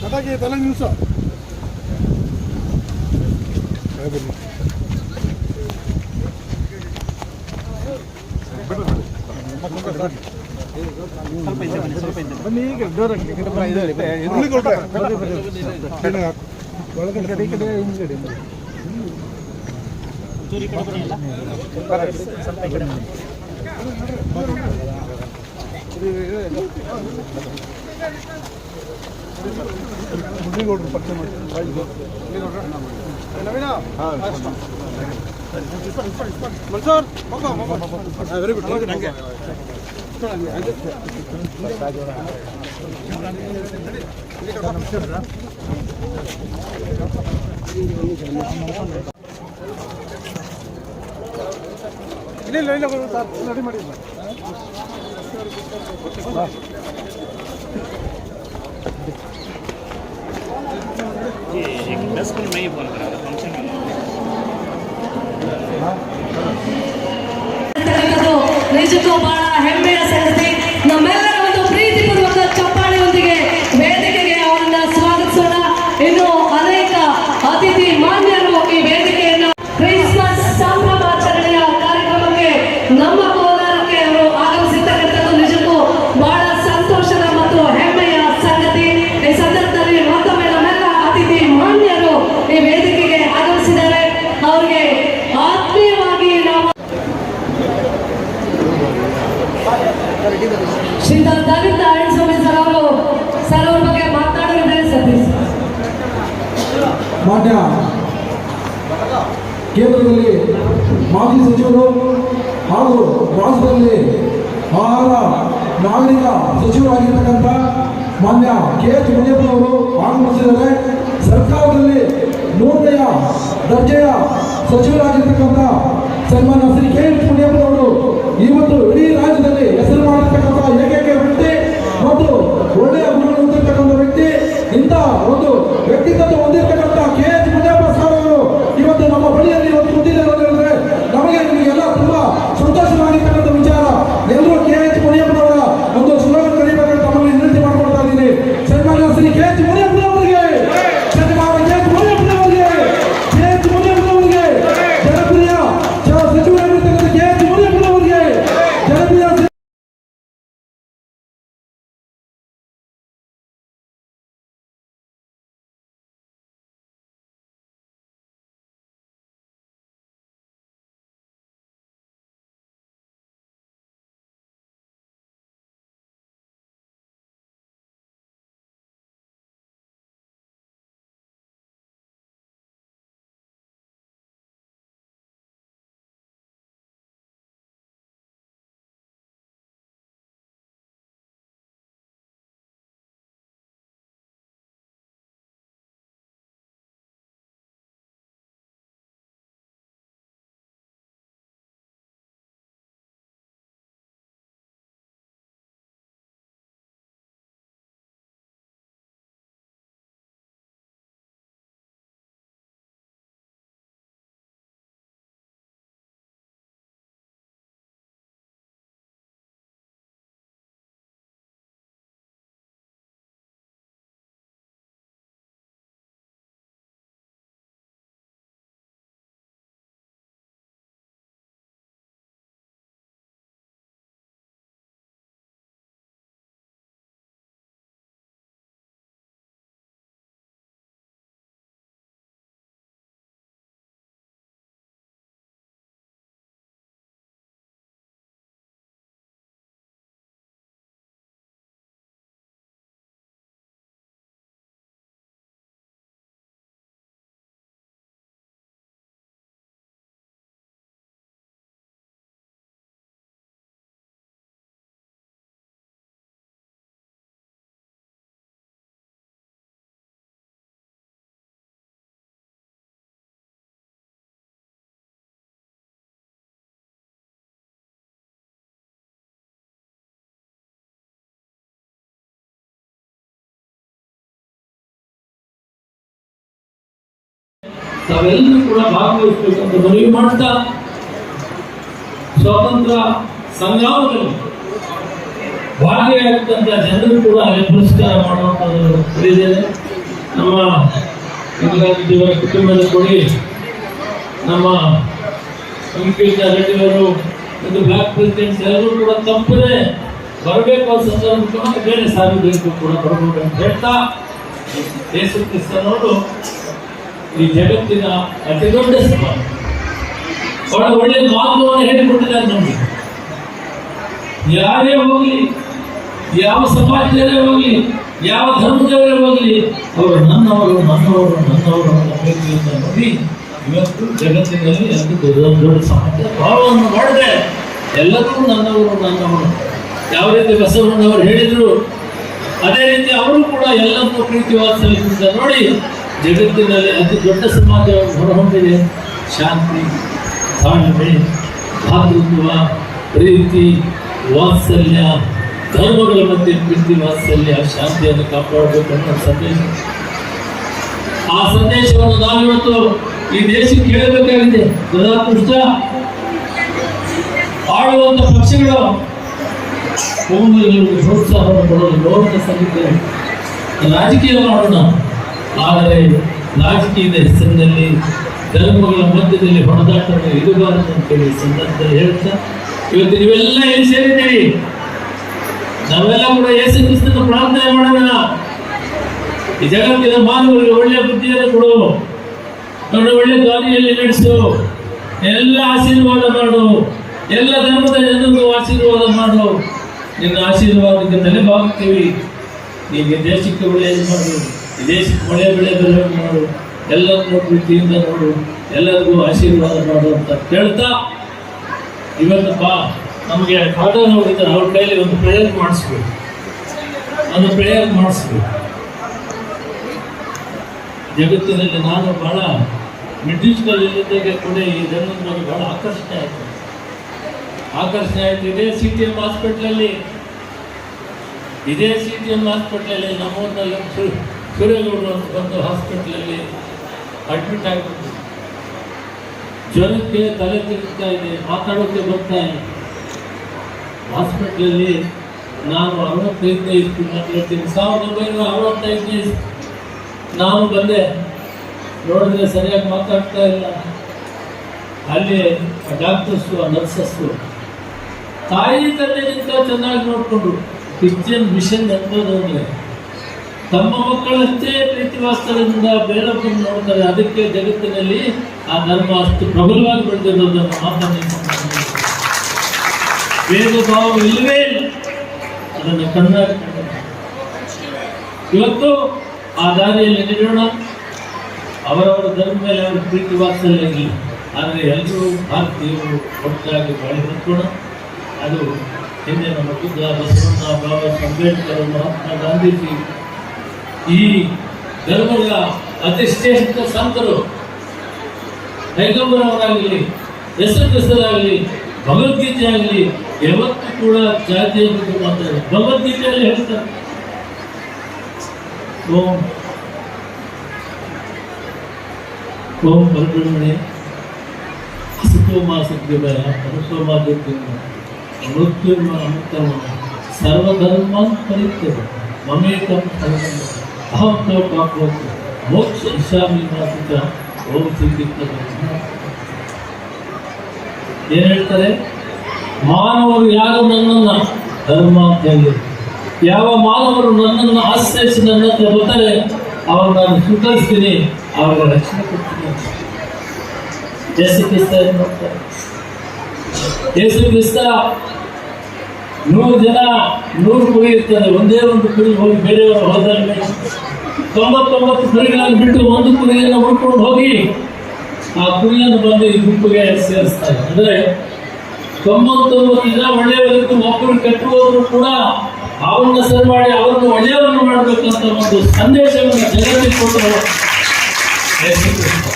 ಕಟಾಕಿ ತಲೆ ನಿಲ್ಸ ಬನ್ನಿ. ಈಗ ಹಾಕು. ಒಳಗಡೆ ಈ ಕಡೆ ಹಿಂದ್ಗಡೆ ಮುರಳಿಗೌಡರು ಪರಿಚಯ ಮಾಡಿ ನವೀನ ಮನ್ಸೂರ್ ವೆರಿ ಗುಡ್ ನಂಗೆ ಇಲ್ಲ ಇಲ್ಲ ಇಲ್ಲ ಸರ್ ರೆಡಿ ಮಾಡಿ एक दस मिनट में ही फोन करा था फंक्शन में ಇದು ನಿಜಕ್ಕೂ ಬಹಳ ಹೆಮ್ಮೆಯ ಸಂಗತಿ ನಾರಾಯಣ ಸ್ವಾಮಿ ಸರ್ ಅವರು ಸರ್ ಬಗ್ಗೆ ಮಾತನಾಡಲಿದ್ದಾರೆ ಸತೀಶ್. ಮಾನ್ಯ ಕೇಂದ್ರದಲ್ಲಿ ಮಾಜಿ ಸಚಿವರು ಹಾಗೂ ರಾಜ್ಯದಲ್ಲಿ ಆಹಾರ ನಾಗರಿಕ ಸಚಿವರಾಗಿರ್ತಕ್ಕಂಥ ಮಾನ್ಯ ಕೆ ಎಚ್ ಮುನಿಯಪ್ಪನವರು ಆಗಮಿಸಿದ್ದಾರೆ ಸರ್ಕಾರದಲ್ಲಿ ಮೂರನೆಯ ದರ್ಜೆಯ ಸಚಿವರಾಗಿರ್ತಕ್ಕಂಥ ಸನ್ಮಾನ್ಯ ಶ್ರೀ ಕೆ ಎಚ್ ಮುನಿಯಪ್ಪನವರು ಇವತ್ತು ಇಡೀ ರಾಜ್ಯದಲ್ಲಿ ಹೆಸರು ಮಾಡಿರ್ತಕ್ಕಂಥ ಏಕೈಕ ವ್ಯಕ್ತಿ ಮತ್ತು ಒಳ್ಳೆಯ ಗುಣ ಹೊಂದಿರತಕ್ಕಂಥ ವ್ಯಕ್ತಿ ಇಂಥ ಒಂದು ವ್ಯಕ್ತಿತ್ವ ತಾವೆಲ್ಲರೂ ಕೂಡ ಭಾಗವಹಿಸಬೇಕು ಅಂತ ಮನವಿ ಮಾಡ್ತಾ ಸ್ವಾತಂತ್ರ್ಯ ಸಂಗ್ರಾಮದಲ್ಲಿ ಭಾಗಿಯಾಗಿದ್ದಂಥ ಜನರು ಕೂಡ ಪುರಸ್ಕಾರ ಮಾಡುವಂಥದ್ದು ತಿಳಿದಿದೆ ನಮ್ಮ ಇಂದಿರಾಜಿಯವರ ಕುಟುಂಬದ ಕೊಡಿ ನಮ್ಮ ವೆಂಕಟೇಶ ರೆಡ್ಡಿಯವರು ಒಂದು ಬ್ಲಾಕ್ ಪ್ರೆಸಿಡೆಂಟ್ಸ್ ಎಲ್ಲರೂ ಕೂಡ ತಪ್ಪದೆ ಬರಬೇಕು ಅಂತ ಸಂದರ್ಭಕ್ಕೆ ಬೇರೆ ಸಾರ್ವಜನಿಕರು ಕೂಡ ಬರಬೇಕು ಅಂತ ಹೇಳ್ತಾ ಯೇಸು ಕ್ರಿಸ್ತನವರು ಈ ಜಗತ್ತಿನ ಅತಿ ದೊಡ್ಡ ಸವಾಲು. ಬಹಳ ಒಳ್ಳೆ ಮಾರ್ಗವನ್ನು ಹೇಳಿಕೊಟ್ಟಿದ್ದಾರೆ ನಮಗೆ. ಯಾರೇ ಹೋಗಲಿ, ಯಾವ ಸಮಾಜದವರೇ ಹೋಗಲಿ, ಯಾವ ಧರ್ಮದವರೇ ಹೋಗಲಿ, ಅವರು ನನ್ನವರು ನನ್ನವರು ನನ್ನವರು ಅಂತ ಪ್ರೀತಿಯಿಂದ ನೋಡಿ, ಇವತ್ತು ಜಗತ್ತಿನಲ್ಲಿ ಅತಿ ದೊಡ್ಡ ದೊಡ್ಡ ಸಮಾಜ ಭಾವವನ್ನು ಮಾಡಿದ್ರೆ ಎಲ್ಲರೂ ನನ್ನವರು ನನ್ನವರು. ಯಾವ ರೀತಿ ಬಸವಣ್ಣವರು ಹೇಳಿದ್ರು, ಅದೇ ರೀತಿ ಅವರು ಕೂಡ ಎಲ್ಲರನ್ನೂ ಪ್ರೀತಿ ವಾತ್ಸಲ್ಯದಿಂದ ನೋಡಿ ಜಗತ್ತಿನಲ್ಲಿ ಅತಿ ದೊಡ್ಡ ಸಮಾಜ ಹೊರಹೊಮ್ಮಿದೆ. ಶಾಂತಿ ತಾಳ್ಮೆ ಭಾತೃತ್ವ, ಪ್ರೀತಿ, ವಾತ್ಸಲ್ಯ, ಧರ್ಮಗಳ ಮಧ್ಯೆ ಪ್ರೀತಿ, ವಾತ್ಸಲ್ಯ, ಶಾಂತಿಯನ್ನು ಕಾಪಾಡಬೇಕು ಸಂದೇಶ. ಆ ಸಂದೇಶವನ್ನು ನಾವಿವತ್ತು ಈ ದೇಶಕ್ಕೆ ಹೇಳಬೇಕಾಗಿದೆ ದುರಾದೃಷ್ಟ ಆಳುವಂತ ಪಕ್ಷಗಳು ಪ್ರೋತ್ಸಾಹವನ್ನು ಕೊಡಲು ಗೌರವ ಸಲ್ಲಿಕೆ ರಾಜಕೀಯ ಮಾಡೋಣ. ಆದರೆ ರಾಜಕೀಯದ ಹೆಸರಿನಲ್ಲಿ ಧರ್ಮಗಳ ಮಧ್ಯದಲ್ಲಿ ಹೊಡೆದಾಟವನ್ನು ಇರಬಾರದು ಅಂತೇಳಿ ಸಂದರ್ಭ ಹೇಳ್ತಾ, ಇವತ್ತು ನೀವೆಲ್ಲ ಎಲ್ಲಿ ಸೇರಿದ್ದೀರಿ. ನಾವೆಲ್ಲ ಕೂಡ ಯೇಸು ಕ್ರಿಸ್ತನ ಪ್ರಾರ್ಥನೆ ಮಾಡೋಣ. ಈ ಜಗತ್ತಿನ ಮಾನವರಿಗೆ ಒಳ್ಳೆಯ ಬುದ್ಧಿಯನ್ನು ಕೊಡು. ನೋಡಿ ಒಳ್ಳೆ ದಾರಿಯಲ್ಲಿ ನಡೆಸು. ಎಲ್ಲ ಆಶೀರ್ವಾದ ಮಾಡು. ಎಲ್ಲ ಧರ್ಮದ ಜನರು ಆಶೀರ್ವಾದ ಮಾಡು. ನಿನ್ನ ಆಶೀರ್ವಾದಕ್ಕೆ ತಲೆ ಬಾಗುತ್ತೀವಿ. ನಿಮಗೆ ದೇಶಕ್ಕೆ ಒಳ್ಳೆಯದು ಮಾಡು. ದೇಶಕ್ಕೆ ಮಳೆ ಬೆಳೆ ಬೆಲೆ ಮಾಡು, ಎಲ್ಲರನ್ನೂ ಪ್ರೀತಿಯಿಂದ ನೋಡು, ಎಲ್ಲರಿಗೂ ಆಶೀರ್ವಾದ ಮಾಡು ಅಂತ ಕೇಳ್ತಾ ಇವತ್ತು ಬಾ, ನಮಗೆ ಫಾದರ್ ಇದ್ದಾರೆ ಅವ್ರ ಕೈಯಲ್ಲಿ ಒಂದು ಪ್ರೇಯರ್ ಮಾಡಿಸ್ಬೇಕು. ಒಂದು ಪ್ರೇಯರ್ ಮಾಡಿಸ್ಬೇಕು. ಜಗತ್ತಿನಲ್ಲಿ ನಾನು ಬಹಳ ಮಿಡ್ಲ್ ಕೂಡ ಈ ಜನರು ನನಗೆ ಬಹಳ ಆಕರ್ಷಣೆ ಆಯಿತು. ಆಕರ್ಷಣೆ ಆಯಿತು. ಇದೇ ಸಿ ಟಿ ಎಂ ಹಾಸ್ಪಿಟ್ಲಲ್ಲಿ ಇದೇ ಸಿ ಟಿ ಎಂ ಹಾಸ್ಪಿಟ್ಲಲ್ಲಿ ನಮ್ಮೂರಿನಲ್ಲಿ ಸು- ಸೂರ್ಯಗೌಡರು ಅಂತ ಬಂದು ಹಾಸ್ಪಿಟ್ಲಲ್ಲಿ ಅಡ್ಮಿಟ್ ಆಗಿಬಿಟ್ಟು ಜ್ವರಕ್ಕೆ ತಲೆ ತಿರುಗ್ತಾ ಇದೆ ಮಾತಾಡೋಕ್ಕೆ ಬರ್ತಾ ಇದೆ ಹಾಸ್ಪಿಟ್ಲಲ್ಲಿ ನಾನು ಅರವತ್ತೈದನೇ ಇಸ್ವಿ ಮಾತಾಡ್ತೀನಿ ಸಾವಿರದ ಒಂಬೈನೂರ ಅರವತ್ತೈದನೇ ನಾನು ಬಂದೆ, ನೋಡಿದ್ರೆ ಸರಿಯಾಗಿ ಮಾತಾಡ್ತಾ ಇಲ್ಲ. ಅಲ್ಲಿ ಡಾಕ್ಟರ್ಸು ನರ್ಸಸ್ಸು ತಾಯಿ ತಂದೆಗಿಂತ ಚೆನ್ನಾಗಿ ನೋಡಿಕೊಂಡ್ರು. ಕ್ರಿಶ್ಚಿಯನ್ ಮಿಷನ್ ಎಂಬುದು ಅಂದರೆ ತಮ್ಮ ಮಕ್ಕಳಷ್ಟೇ ಪ್ರೀತಿ ವಾಸ್ತವದಿಂದ ಬೇರೊಬ್ಬರನ್ನು ನೋಡ್ತಾರೆ. ಅದಕ್ಕೆ ಜಗತ್ತಿನಲ್ಲಿ ಆ ಧರ್ಮ ಅಷ್ಟು ಪ್ರಬಲವಾಗಿ ಬೆಳೆದಿರೋದನ್ನು ಮಾತನ್ನು ಭೇದ ಭಾವ ಇಲ್ಲವೇ ಇಲ್ಲ. ಅದನ್ನು ಕಣ್ಣಾಗಿ. ಇವತ್ತು ಆ ದಾರಿಯಲ್ಲಿ ನಡೆಯೋಣ. ಅವರವರ ಧರ್ಮ ಮೇಲೆ ಅವರ ಪ್ರೀತಿ ವಾತ್ಸಲ್ಯ ಆದರೆ ಎಲ್ಲರೂ ಭಾರತೀಯರು ಒಟ್ಟಾಗಿ ಬಾಳಿ ಅದು ಹಿಂದೆ ನಮ್ಮ ಬುದ್ಧ ಬಸವಣ್ಣ ಬಾಬಾ ಅಂಬೇಡ್ಕರ್ ಮಹಾತ್ಮ ಗಾಂಧೀಜಿ ಈ ಧರ್ಮಗಳ ಅತಿಶ್ರೇಷ್ಠ ಸಂತರು ಹೆಸರು ಕ್ರಿಸ್ತರಾಗಲಿ ಭಗವದ್ಗೀತೆ ಆಗಲಿ ಯಾವತ್ತೂ ಕೂಡ ಜಾತಿಯ ಬಗ್ಗೆ ಮಾತಾಡ ಭಗವದ್ಗೀತೆಯಲ್ಲಿ ಹೇಳ್ತಾರೆ. ಓಂ. ಓಂ ಪರಬ್ರಹ್ಮಣೆ. ಸುಖೋಮ ಸದ್ಯಭಯ ಪರಶೋಮ ಜ್ಯೋತಿರ್ಮ ಮೃತ್ಯುರ್ಮ ಅಮೃತಮ ಸರ್ವಧರ್ಮ ಪರಿತ್ಯಜ ಮಮೇಕಂ ಸರ್ವಂ ಅಹಂ ತೋ ಪಾಪೋಕ್ತಿ ಮೋಕ್ಷ ಮಾಸಿಕ ಓಂ ಸಿದ್ಧಿಕ್ತ ಏನ್ ಹೇಳ್ತಾರೆ? ಮಾನವರು ಯಾರು ನನ್ನನ್ನು ಧರ್ಮ ಅಂತ ಹೇಳಿ. ಯಾವ ಮಾನವರು ನನ್ನನ್ನು ಆಶ್ರಯಿಸಿ ನನ್ನ ಹತ್ರ ಬರ್ತಾರೆ ಅವ್ರು ನಾನು ಸ್ವೀಕರಿಸ್ತೀನಿ, ಅವ್ರಿಗೆ ರಕ್ಷಣೆ ಕೊಡ್ತೀನಿ. ಯೇಸು ಕ್ರಿಸ್ತ ಏನ್ ಮಾಡ್ತಾರೆ? ಯೇಸು ಕ್ರಿಸ್ತ ನೂರು ಜನ ನೂರು ಕುರಿ ಇರ್ತದೆ ಒಂದೇ ಒಂದು ಕುರಿ ಹೋಗಿ ಬೇರೆಯವರು ಹೋದಲ್ಲಿ ತೊಂಬತ್ತೊಂಬತ್ತು ಕುರಿಗಳನ್ನು ಬಿಟ್ಟು ಒಂದು ಕುರಿಯನ್ನು ಹುಡ್ಕೊಂಡು ಹೋಗಿ ಆ ಕುರಿಯನ್ನು ಬಂದು ಈ ಗುಂಪಿಗೆ ಸೇರಿಸ್ತಾರೆ ಅಂದ್ರೆ ತೊಂಬತ್ತೊಂಬತ್ತು ಜನ ಒಳ್ಳೆಯವರಿದ್ದು ಒಬ್ಬರು ಕೆಟ್ಟು ಹೋದ್ರು ಕೂಡ ಅವರನ್ನ ಸರಿ ಮಾಡಿ ಅವರನ್ನು ಒಳ್ಳೆಯವರನ್ನು ಮಾಡಬೇಕಂತ ಒಂದು ಸಂದೇಶವನ್ನು ಜಗತ್ತಿಗೆ ಕೊಟ್ಟರು ಯೇಸು ಕ್ರಿಸ್ತ.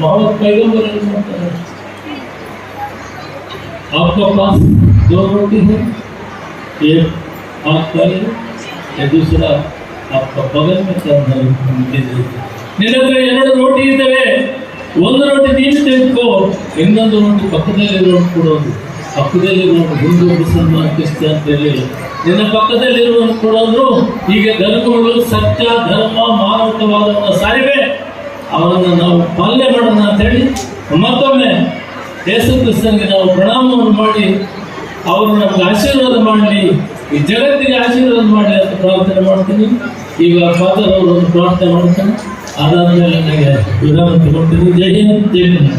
ಮೊಹಮ್ಮದ್ पैगंबर ಏನು ಮಾಡ್ತಾರೆ आपका पास दो रोटी है एक हाथ पर है या दूसरा आपका बगल में करना है उनके लिए ನಿನ್ನ ಹತ್ರ ಎರಡು ರೋಟಿ ಇದ್ದಾವೆ ಒಂದು ರೋಟಿ ನೀನು ತೆಗೆದುಕೋ ಇನ್ನೊಂದು ರೋಟಿ ಪಕ್ಕದಲ್ಲಿರೋ ಕೊಡೋದು ಪಕ್ಕದಲ್ಲಿರುವ ಹಿಂದೂ ಮುಸಲ್ಮಾನ್ ಕ್ರಿಸ್ಟಿಯನ್ ಅಂತ ಹೇಳಿಲ್ಲ ನಿನ್ನ ಪಕ್ಕದಲ್ಲಿರುವನು ಕೊಡೋದು ಹೀಗೆ ಧರ್ಮಗಳು ಸತ್ಯ ಧರ್ಮ ಮಾನವತವಾದವನ್ನು ಸಾರಿವೆ ಅವರನ್ನು ನಾವು ಪಾಲನೆ ಮಾಡೋಣ ಅಂತ ಹೇಳಿ ಮತ್ತೊಮ್ಮೆ ಯೇಸು ಕ್ರಿಸ್ತನಿಗೆ ನಾವು ಪ್ರಣಾಮವನ್ನು ಮಾಡಿ ಅವರು ನಮ್ಗೆ ಆಶೀರ್ವಾದ ಮಾಡಲಿ, ಈ ಜಗತ್ತಿಗೆ ಆಶೀರ್ವಾದ ಮಾಡಲಿ ಅಂತ ಪ್ರಾರ್ಥನೆ ಮಾಡ್ತೀನಿ. ಈಗ ಫಾದರ್ ಅವರು ಪ್ರಾರ್ಥನೆ ಮಾಡ್ತಾನೆ ಅದಾದ್ಮೇಲೆ ನನಗೆ ವಿರಾಮ ತಗೊಳ್ತೀನಿ. ಜೈ ಹಿಂದ್ ಜೈ ಹಿಂದ್.